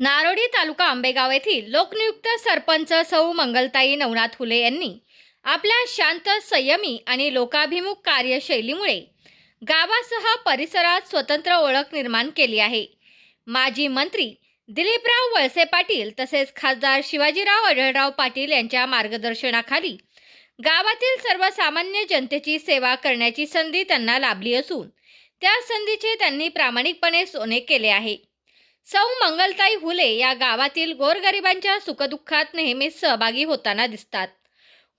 नारोडी तालुका आंबेगाव येथील लोकनियुक्त सरपंच सौ मंगलताई नवनाथ हुले यांनी आपल्या शांत संयमी आणि लोकाभिमुख कार्यशैलीमुळे गावासह परिसरात स्वतंत्र ओळख निर्माण केली आहे. माजी मंत्री दिलीपराव वळसे पाटील तसेच खासदार शिवाजीराव अढळराव पाटील यांच्या मार्गदर्शनाखाली गावातील सर्वसामान्य जनतेची सेवा करण्याची संधी त्यांना लाभली असून त्या संधीचे त्यांनी प्रामाणिकपणे सोने केले आहे. सौ मंगलताई हुले या गावातील गोरगरिबांच्या सुखदुःखात नेहमीच सहभागी होताना दिसतात.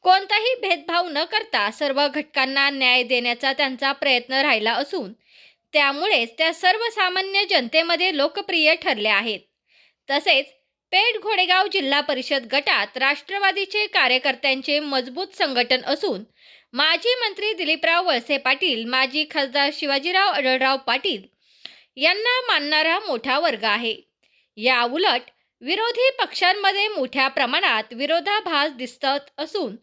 कोणताही भेदभाव न करता सर्व घटकांना न्याय देण्याचा त्यांचा प्रयत्न राहिला असून त्यामुळेच त्या सर्वसामान्य जनतेमध्ये लोकप्रिय ठरल्या आहेत. तसेच पेठ घोडेगाव जिल्हा परिषद गटात राष्ट्रवादीचे कार्यकर्त्यांचे मजबूत संघटन असून माजी मंत्री दिलीपराव वळसे पाटील माजी खासदार शिवाजीराव अडळराव पाटील यांना मानणारा मोठा वर्ग आहे. या उलट विरोधी पक्षांमध्ये मोठ्या प्रमाणात विरोधाभास दिसत असून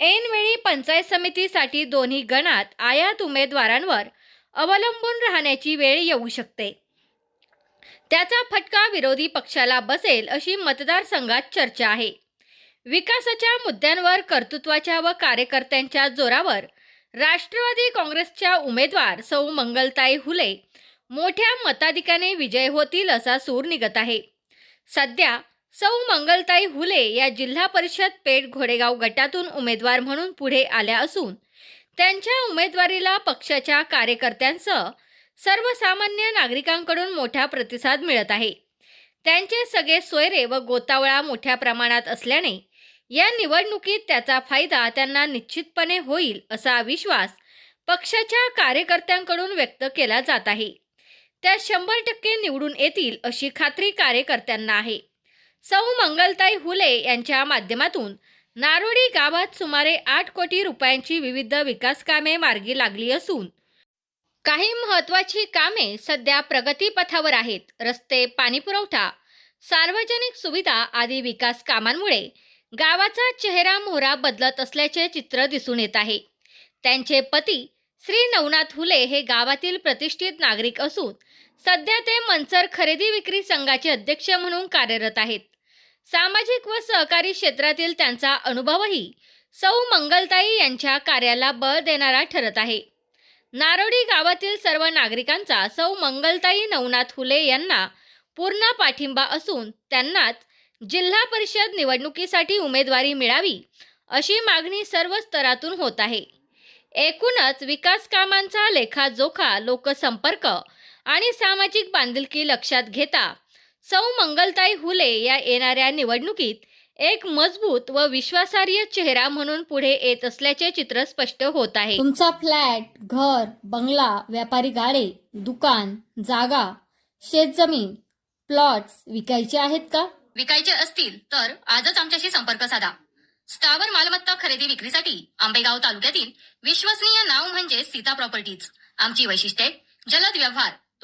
ऐनवेळी पंचायत समितीसाठी दोन्ही गणात आयात उमेदवारांवर अवलंबून राहण्याची वेळ येऊ शकते. त्याचा फटका विरोधी पक्षाला बसेल अशी मतदारसंघात चर्चा आहे. विकासाच्या मुद्द्यांवर कर्तृत्वाच्या व कार्यकर्त्यांच्या जोरावर राष्ट्रवादी काँग्रेसच्या उमेदवार सौ मंगलताई हुले मोठ्या मताधिकाने विजय होतील असा सूर निघत आहे. सध्या सौ मंगलताई हुले या जिल्हा परिषद पेठ घोडेगाव गटातून उमेदवार म्हणून पुढे आल्या असून त्यांच्या उमेदवारीला पक्षाच्या कार्यकर्त्यांसह सर्वसामान्य नागरिकांकडून मोठा प्रतिसाद मिळत आहे. त्यांचे सगळे सोयरे व गोतावळा मोठ्या प्रमाणात असल्याने या निवडणुकीत त्याचा फायदा त्यांना निश्चितपणे होईल असा विश्वास पक्षाच्या कार्यकर्त्यांकडून व्यक्त केला जात आहे. त्या शंभर टक्के निवडून येतील अशी खात्री कार्यकर्त्यांना आहे. सौ मंगलताई हुले यांच्या माध्यमातून नारोडी गावात सुमारे आठ कोटी रुपयांची विविध विकास कामे मार्गी लागली असून काही महत्त्वाची कामे सध्या प्रगतीपथावर आहेत. रस्ते पाणीपुरवठा सार्वजनिक सुविधा आदी विकास कामांमुळे गावाचा चेहरा मोहरा बदलत असल्याचे चित्र दिसून येत आहे. त्यांचे पती श्री नवनाथ हुले हे गावातील प्रतिष्ठित नागरिक असून सध्या ते मनसर खरेदी विक्री संघाचे अध्यक्ष म्हणून कार्यरत आहेत. सामाजिक व सहकारी क्षेत्रातील त्यांचा अनुभवही सौ मंगलताई यांच्या कार्याला बळ देणारा ठरत आहे. नारोडी गावातील सर्व नागरिकांचा सौ मंगलताई नवनाथ हुले यांना पूर्ण पाठिंबा असून त्यांनाच जिल्हा परिषद निवडणुकीसाठी उमेदवारी मिळावी अशी मागणी सर्व स्तरातून होत आहे. एकूणच विकास कामांचा लेखाजोखा लोकसंपर्क आणि सामाजिक बांधिलकी लक्षात घेता. सौ मंगलताई हुले या येणाऱ्या निवडणुकीत एक मजबूत व विश्वासार्ह चेहरा म्हणून पुढे येत असल्याचे चित्र स्पष्ट होत आहे. तुमचा फ्लॅट घर बंगला व्यापारी गाडे दुकान जागा शेतजमीन प्लॉट्स विकायचे आहेत का? विकायचे असतील तर आजच आमच्याशी संपर्क साधा. स्थावर मालमत्ता खरेदी विक्रीसाठी आंबेगाव तालुक्यातील विश्वसनीय नाव म्हणजे सीता प्रॉपर्टीज. आमची वैशिष्ट्ये जलद व्यवहार